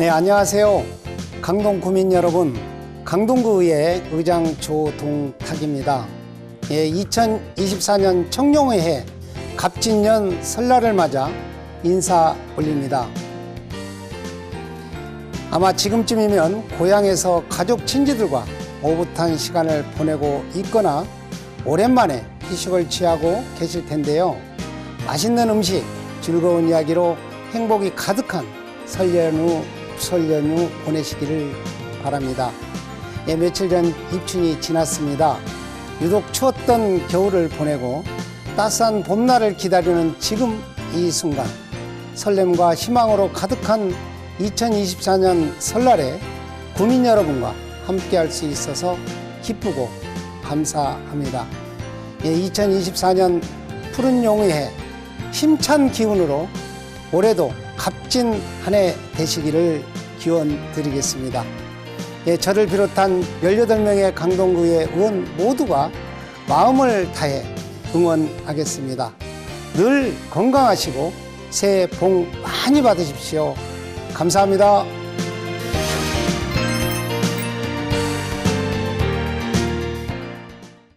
네, 안녕하세요. 강동 구민 여러분. 강동구의 의장 조동탁입니다. 예, 2024년 청룡의 갑진년 설날을 맞아 인사 올립니다. 아마 지금쯤이면 고향에서 가족 친지들과 오붓한 시간을 보내고 있거나 오랜만에 휴식을 취하고 계실 텐데요. 맛있는 음식, 즐거운 이야기로 행복이 가득한 설 연휴, 설 연휴 보내시기를 바랍니다. 예, 며칠 전 입춘이 지났습니다. 유독 추웠던 겨울을 보내고 따스한 봄날을 기다리는 지금 이 순간 설렘과 희망으로 가득한 2024년 설날에 구민 여러분과 함께 할 수 있어서 기쁘고 감사합니다. 예, 2024년 푸른 용의해 힘찬 기운으로 올해도 값진 한 해 되시기를 기원 드리겠습니다. 예, 저를 비롯한 18명의 강동구의 의원 모두가 마음을 다해 응원하겠습니다. 늘 건강하시고 새해 복 많이 받으십시오. 감사합니다.